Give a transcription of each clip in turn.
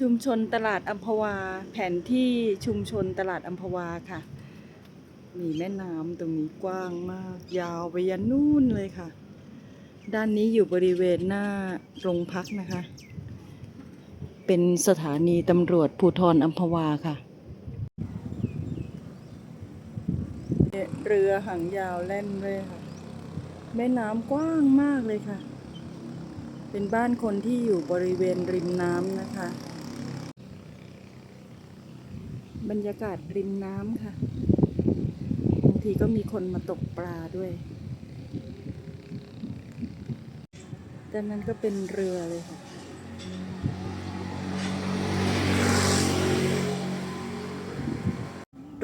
ชุมชนตลาดอัมพวา แผนที่ชุมชนตลาดอัมพวาค่ะ มีแม่น้ำตรงนี้กว้างมาก ยาวไปยันนู่นเลยค่ะ ด้านนี้อยู่บริเวณหน้าโรงพักนะคะ เป็นสถานีตำรวจภูทรอัมพวาค่ะ เรือหางยาวแล่นด้วยค่ะ แม่น้ำกว้างมากเลยค่ะเป็นบ้านคนที่อยู่บริเวณริมน้ำนะคะ บรรยากาศริมน้ำค่ะ บางทีก็มีคนมาตกปลาด้วยด้านนั้นก็เป็นเรือเลยค่ะ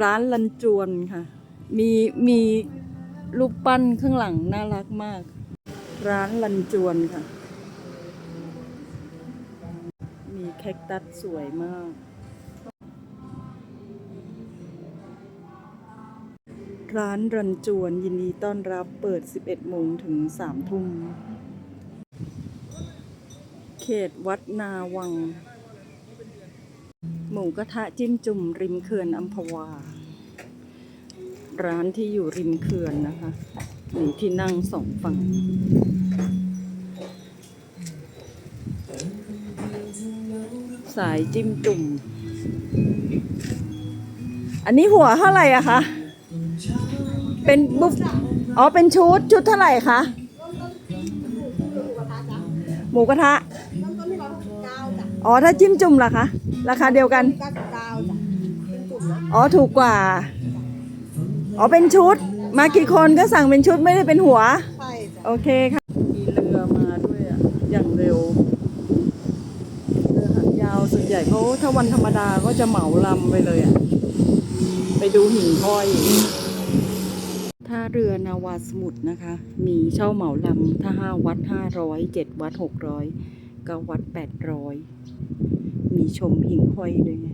ร้านลันจวนค่ะ มีมีรูปปั้นข้างหลังน่ารักมาก ร้านลันจวนค่ะ มีแคคตัสสวยมาก ร้านรันจวนยินดีต้อนรับเปิด 11 โมงถึง 3 ทุ่ม เขตวัดนาวัง หมูกระทะจิ้มจุ่มริมเขื่อนอัมพวา ร้านที่อยู่ริมเขื่อนนะคะมีที่นั่งสองฝั่งสายจิ้มจุ่ม อันนี้หัวเท่าไหร่อะคะ เป็นบุฟอ๋อ เป็นชุด ชุดเท่าไหร่คะ หมูกระทะเริ่มต้นที่ร้อยหกสิบเก้าจ้ะอ๋อ ถ้าจิ้มจุ่มล่ะคะ ราคาเดียวกันเก้าสิบเก้าจ้ะเป็นจุ่มนะอ๋อ ถูกกว่า อ๋อ เป็นชุด มากี่คนก็สั่งเป็นชุดไม่ได้เป็นหัวใช่จ้ะโอเคค่ะมีเรือมาด้วยอะ อย่างเร็ว เรือหางยาวส่วนใหญ่เขาถ้าวันธรรมดาก็จะเหมาลำไปเลยอะ ไปดูหิ่งห้อย ถ้าเรือนาวาสมุทรนะคะ มีเช่าเหมาลำถ้าห้าวัดห้าร้อยเจ็ดวัดหกร้อยเก้าวัดแปดร้อยมีชมหิ่งห้อยด้วยไง